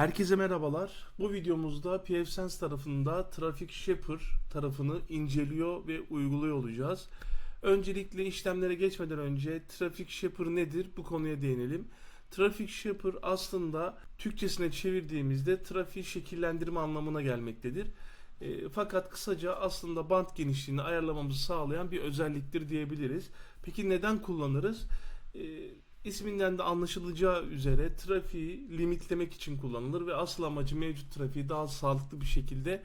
Herkese merhabalar. Bu videomuzda pfSense tarafında Traffic Shaper tarafını inceliyor ve uyguluyor olacağız. Öncelikle işlemlere geçmeden önce Traffic Shaper nedir? Bu konuya değinelim. Traffic Shaper aslında Türkçesine çevirdiğimizde trafik şekillendirme anlamına gelmektedir. E, fakat kısaca aslında band genişliğini ayarlamamızı sağlayan bir özelliktir diyebiliriz. Peki neden kullanırız? E, isminden de anlaşılacağı üzere trafiği limitlemek için kullanılır ve asıl amacı mevcut trafiği daha sağlıklı bir şekilde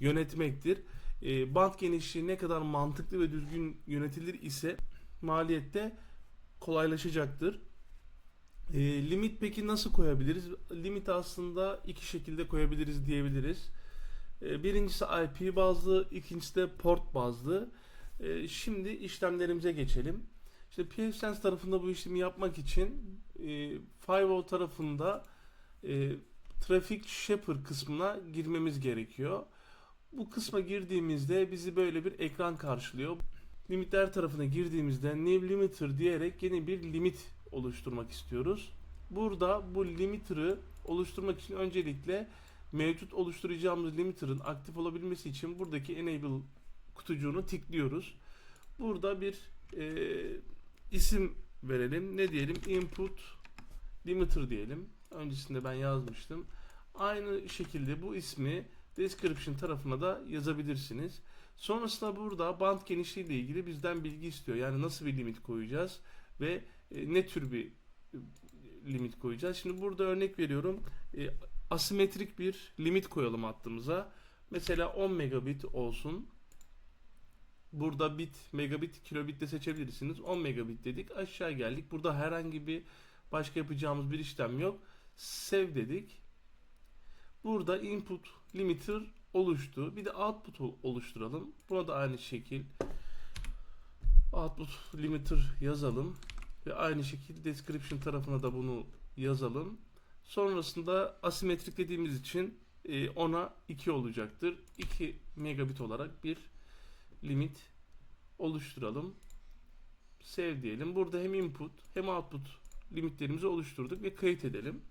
yönetmektir. E, band genişliği ne kadar mantıklı ve düzgün yönetilir ise maliyette kolaylaşacaktır. E, limit peki nasıl koyabiliriz? Limit aslında iki şekilde koyabiliriz diyebiliriz. E, birincisi IP bazlı, ikincisi de port bazlı. E, şimdi işlemlerimize geçelim. İşte pfSense tarafında bu işlemi yapmak için e, firewall tarafında e, Traffic Shaper kısmına girmemiz gerekiyor. Bu kısma girdiğimizde bizi böyle bir ekran karşılıyor. Limitler tarafına girdiğimizde New Limiter diyerek yeni bir limit oluşturmak istiyoruz. Burada bu limiter'ı oluşturmak için öncelikle mevcut oluşturacağımız limiter'ın aktif olabilmesi için buradaki enable kutucuğunu tıklıyoruz. Burada bir e, isim verelim. Ne diyelim? Input limiter diyelim. Öncesinde ben yazmıştım. Aynı şekilde bu ismi description tarafına da yazabilirsiniz. Sonrasında burada band genişliği ile ilgili bizden bilgi istiyor. Yani nasıl bir limit koyacağız ve e, ne tür bir e, limit koyacağız. Şimdi burada örnek veriyorum. E, asimetrik bir limit koyalım hattımıza. Mesela 10 megabit olsun. Burada bit, megabit, kilobit de seçebilirsiniz. 10 megabit dedik. Aşağı geldik. Burada herhangi bir başka yapacağımız bir işlem yok. Save dedik. Burada input limiter oluştu. Bir de output oluşturalım. Buna da aynı şekil output limiter yazalım ve aynı şekilde description tarafına da bunu yazalım. Sonrasında asimetrik dediğimiz için e, ona 2 olacaktır. 2 megabit olarak bir limit oluşturalım. Save diyelim. Burada hem input hem output limitlerimizi oluşturduk ve kayıt edelim.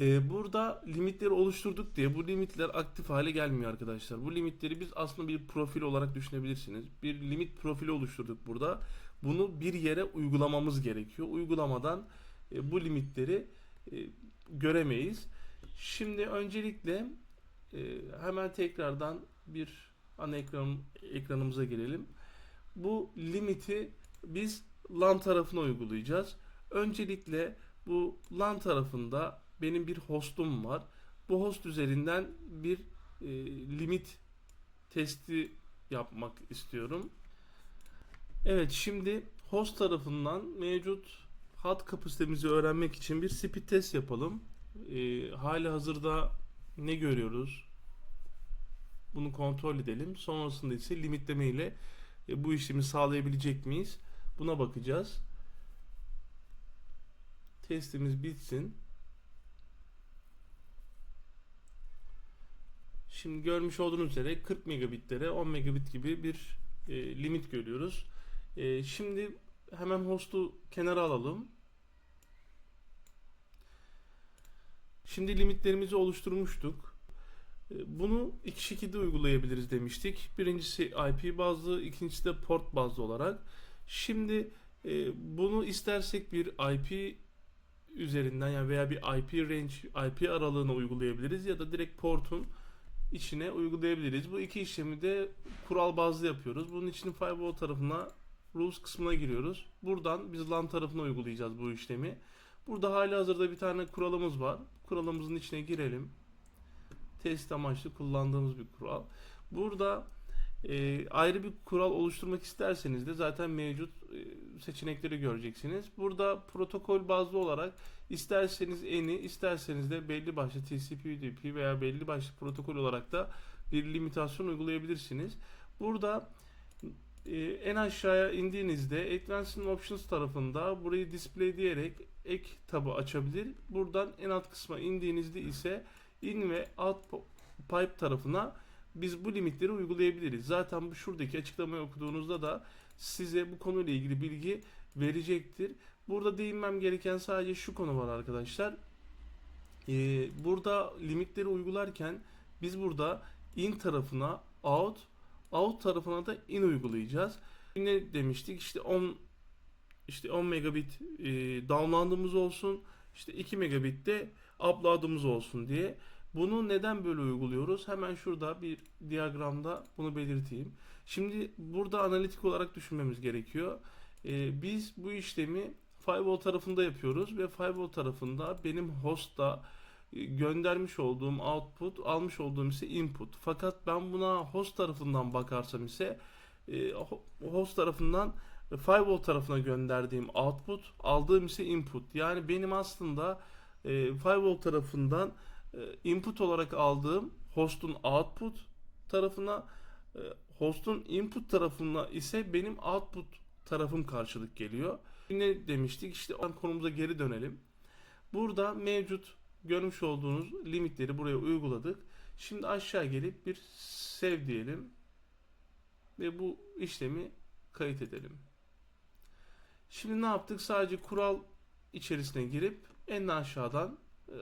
Ee, burada limitleri oluşturduk diye bu limitler aktif hale gelmiyor arkadaşlar. Bu limitleri biz aslında bir profil olarak düşünebilirsiniz. Bir limit profili oluşturduk burada. Bunu bir yere uygulamamız gerekiyor. Uygulamadan e, bu limitleri e, göremeyiz. Şimdi öncelikle e, hemen tekrardan bir ana ekran ekranımıza gelelim. Bu limiti biz LAN tarafına uygulayacağız. Öncelikle bu LAN tarafında benim bir hostum var. Bu host üzerinden bir e, limit testi yapmak istiyorum. Evet şimdi host tarafından mevcut hat kapasitemizi öğrenmek için bir speed test yapalım. E, hali hazırda ne görüyoruz? Bunu kontrol edelim. Sonrasında ise limitleme ile e, bu işlemi sağlayabilecek miyiz? Buna bakacağız. Testimiz bitsin. Şimdi görmüş olduğunuz üzere 40 megabitlere 10 megabit gibi bir e, limit görüyoruz. E, şimdi hemen host'u kenara alalım. Şimdi limitlerimizi oluşturmuştuk. E, bunu iki şekilde uygulayabiliriz demiştik. Birincisi IP bazlı, ikincisi de port bazlı olarak. Şimdi e, bunu istersek bir IP üzerinden yani veya bir IP range, IP aralığına uygulayabiliriz ya da direkt portun içine uygulayabiliriz. Bu iki işlemi de kural bazlı yapıyoruz. Bunun için firewall tarafına rules kısmına giriyoruz. Buradan biz LAN tarafına uygulayacağız bu işlemi. Burada hali hazırda bir tane kuralımız var. Kuralımızın içine girelim. Test amaçlı kullandığımız bir kural. Burada e, ayrı bir kural oluşturmak isterseniz de zaten mevcut e, seçenekleri göreceksiniz. Burada protokol bazlı olarak isterseniz eni, isterseniz de belli başlı TCP/UDP veya belli başlı protokol olarak da bir limitasyon uygulayabilirsiniz. Burada e, en aşağıya indiğinizde Advanced Options tarafında burayı display diyerek ek tabı açabilir. Buradan en alt kısma indiğinizde ise in ve out pipe tarafına biz bu limitleri uygulayabiliriz. Zaten bu şuradaki açıklamayı okuduğunuzda da size bu konuyla ilgili bilgi verecektir. Burada değinmem gereken sadece şu konu var arkadaşlar. Ee, burada limitleri uygularken biz burada in tarafına out, out tarafına da in uygulayacağız. Ne demiştik? İşte 10 işte 10 megabit e, download'ımız olsun. işte 2 megabit de upload'ımız olsun diye. Bunu neden böyle uyguluyoruz? Hemen şurada bir diyagramda bunu belirteyim. Şimdi burada analitik olarak düşünmemiz gerekiyor. Ee, biz bu işlemi firewall tarafında yapıyoruz ve firewall tarafında benim host'ta e, göndermiş olduğum output, almış olduğum ise input. Fakat ben buna host tarafından bakarsam ise e, ho- host tarafından firewall tarafına gönderdiğim output, aldığım ise input. Yani benim aslında e, firewall tarafından e, input olarak aldığım host'un output tarafına, e, host'un input tarafına ise benim output tarafım karşılık geliyor. Ne demiştik? İşte konumuza geri dönelim. Burada mevcut görmüş olduğunuz limitleri buraya uyguladık. Şimdi aşağı gelip bir save diyelim ve bu işlemi kayıt edelim. Şimdi ne yaptık? Sadece kural içerisine girip en aşağıdan e,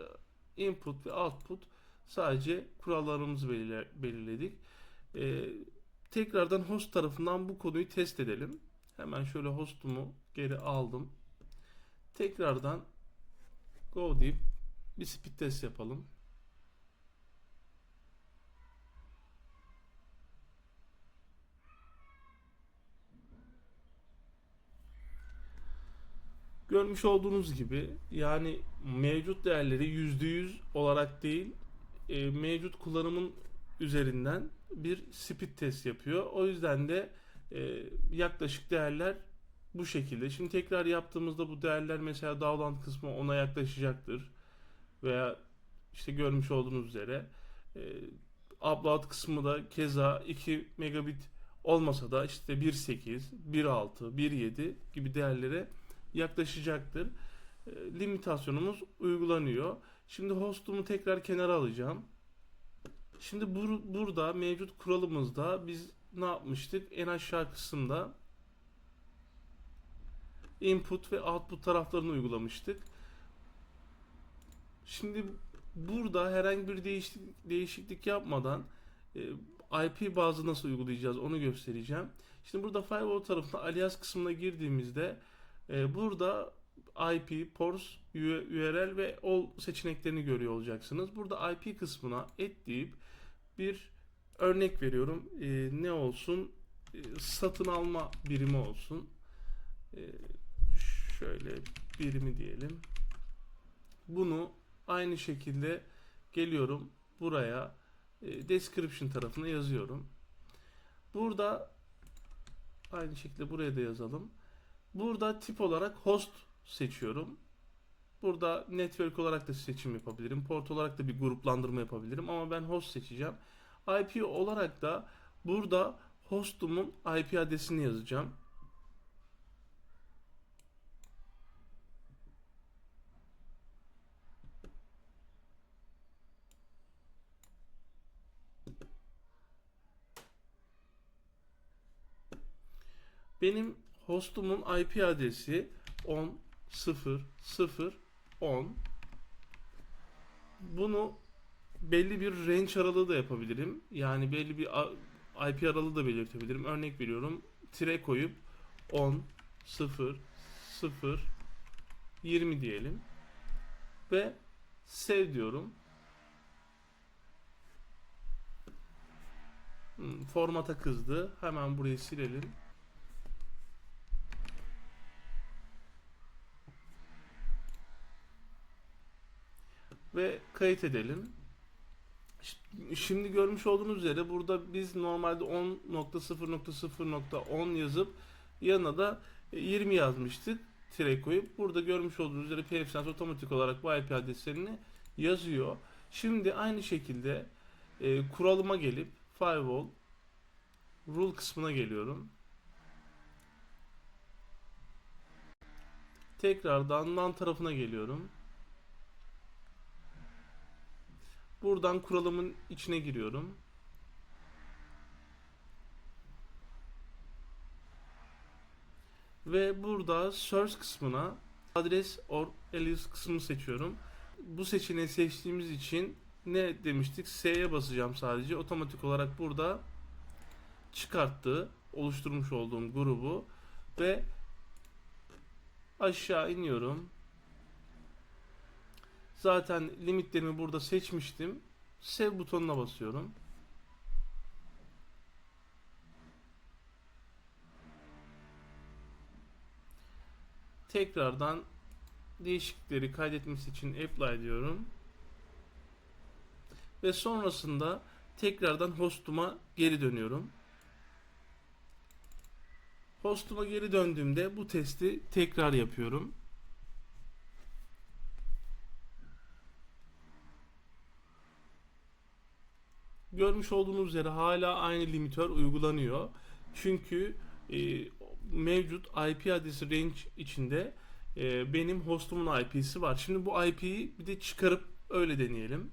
input ve output sadece kurallarımızı belirle- belirledik. E, tekrardan host tarafından bu konuyu test edelim. Hemen şöyle hostumu geri aldım. Tekrardan go deyip bir speed test yapalım. Görmüş olduğunuz gibi yani mevcut değerleri %100 olarak değil e, mevcut kullanımın üzerinden bir speed test yapıyor. O yüzden de e, yaklaşık değerler bu şekilde. Şimdi tekrar yaptığımızda bu değerler mesela download kısmı ona yaklaşacaktır. Veya işte görmüş olduğunuz üzere e, upload kısmı da keza 2 megabit olmasa da işte 1.8, 1.6, 1.7 gibi değerlere yaklaşacaktır. E, limitasyonumuz uygulanıyor. Şimdi hostumu tekrar kenara alacağım. Şimdi bur- burada mevcut kuralımızda biz ne yapmıştık? En aşağı kısımda input ve output taraflarını uygulamıştık. Şimdi burada herhangi bir değişiklik, değişiklik yapmadan e, IP bazı nasıl uygulayacağız onu göstereceğim. Şimdi burada firewall tarafına alias kısmına girdiğimizde e, burada IP, ports, URL ve all seçeneklerini görüyor olacaksınız. Burada IP kısmına et deyip bir örnek veriyorum. E, ne olsun? E, satın alma birimi olsun. E, şöyle birimi diyelim. Bunu aynı şekilde geliyorum buraya e, description tarafına yazıyorum. Burada aynı şekilde buraya da yazalım. Burada tip olarak host seçiyorum. Burada network olarak da seçim yapabilirim. Port olarak da bir gruplandırma yapabilirim ama ben host seçeceğim. IP olarak da burada hostumun IP adresini yazacağım. Benim hostumun IP adresi 10 0 0 10. Bunu belli bir range aralığı da yapabilirim. Yani belli bir IP aralığı da belirtebilirim. Örnek veriyorum. Tire koyup 10 0 0 20 diyelim. Ve save diyorum. Hmm, formata kızdı. Hemen burayı silelim. Ve kayıt edelim. Şimdi görmüş olduğunuz üzere burada biz normalde 10.0.0.10 yazıp yanına da e, 20 yazmıştık tire koyup. Burada görmüş olduğunuz üzere PFSense otomatik olarak bu IP adreslerini yazıyor. Şimdi aynı şekilde e, kuralıma gelip firewall rule kısmına geliyorum. Tekrardan LAN tarafına geliyorum. Buradan kuralımın içine giriyorum. Ve burada source kısmına adres or alias kısmını seçiyorum. bu seçeneği seçtiğimiz için ne demiştik? S'ye basacağım sadece. Otomatik olarak burada çıkarttı oluşturmuş olduğum grubu ve aşağı iniyorum. Zaten limitlerimi burada seçmiştim. Sev butonuna basıyorum. Tekrardan değişiklikleri kaydetmesi için apply diyorum. Ve sonrasında tekrardan hostuma geri dönüyorum. Hostuma geri döndüğümde bu testi tekrar yapıyorum. Görmüş olduğunuz üzere hala aynı limitör uygulanıyor. Çünkü e, mevcut IP adresi range içinde e, benim hostumun IP'si var. Şimdi bu IP'yi bir de çıkarıp öyle deneyelim.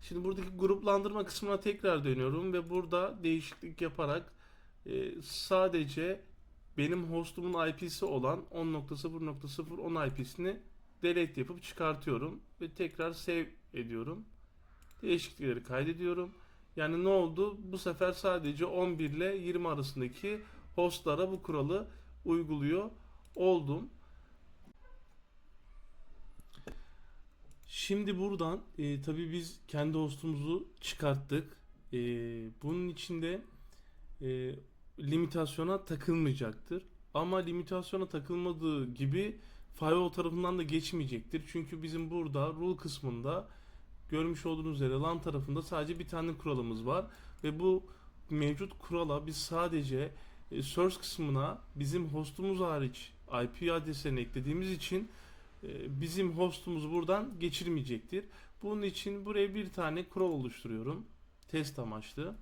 Şimdi buradaki gruplandırma kısmına tekrar dönüyorum ve burada değişiklik yaparak e, sadece benim hostumun IP'si olan 10.0.0 10 IP'sini delete yapıp çıkartıyorum ve tekrar save ediyorum. Değişiklikleri kaydediyorum. Yani ne oldu? Bu sefer sadece 11 ile 20 arasındaki hostlara bu kuralı uyguluyor oldum. Şimdi buradan e, tabii biz kendi hostumuzu çıkarttık. E, bunun içinde e, limitasyona takılmayacaktır. Ama limitasyona takılmadığı gibi firewall tarafından da geçmeyecektir. Çünkü bizim burada rule kısmında görmüş olduğunuz üzere LAN tarafında sadece bir tane kuralımız var ve bu mevcut kurala biz sadece e, source kısmına bizim hostumuz hariç IP adreslerini eklediğimiz için e, bizim hostumuzu buradan geçirmeyecektir. Bunun için buraya bir tane kural oluşturuyorum. Test amaçlı.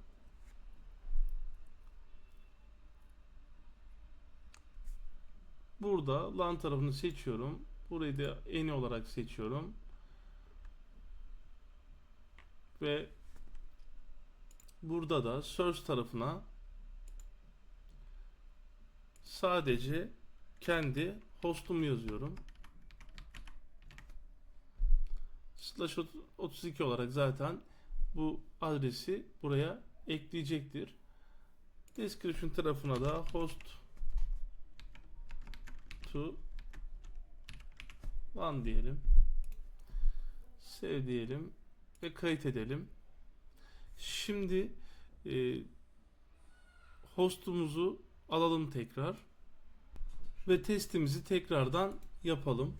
Burada LAN tarafını seçiyorum. Burayı da eni olarak seçiyorum. Ve burada da source tarafına sadece kendi hostumu yazıyorum. Slash 32 olarak zaten bu adresi buraya ekleyecektir. Description tarafına da host to one diyelim. Save diyelim ve kayıt edelim. Şimdi e, hostumuzu alalım tekrar ve testimizi tekrardan yapalım.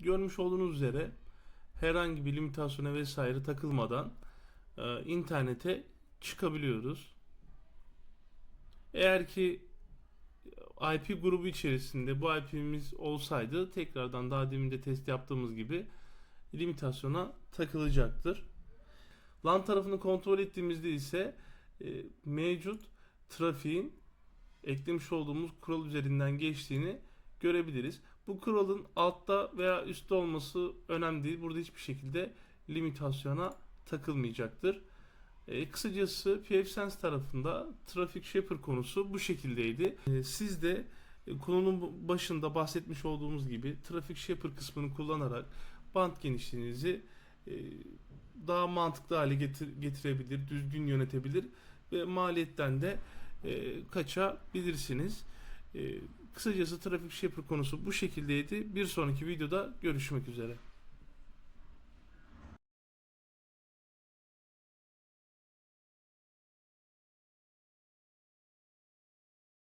Görmüş olduğunuz üzere herhangi bir limitasyona vesaire takılmadan e, internete çıkabiliyoruz. Eğer ki IP grubu içerisinde bu IP'miz olsaydı tekrardan daha demin de test yaptığımız gibi limitasyona takılacaktır. LAN tarafını kontrol ettiğimizde ise e, mevcut trafiğin eklemiş olduğumuz kural üzerinden geçtiğini görebiliriz. Bu kuralın altta veya üstte olması önemli değil. Burada hiçbir şekilde limitasyona takılmayacaktır. E, kısacası pfSense tarafında Traffic Shaper konusu bu şekildeydi. E, siz de e, konunun başında bahsetmiş olduğumuz gibi Traffic Shaper kısmını kullanarak band genişliğinizi e, daha mantıklı hale getir, getirebilir, düzgün yönetebilir ve maliyetten de e, kaçabilirsiniz. E, kısacası Traffic Shaper konusu bu şekildeydi. Bir sonraki videoda görüşmek üzere.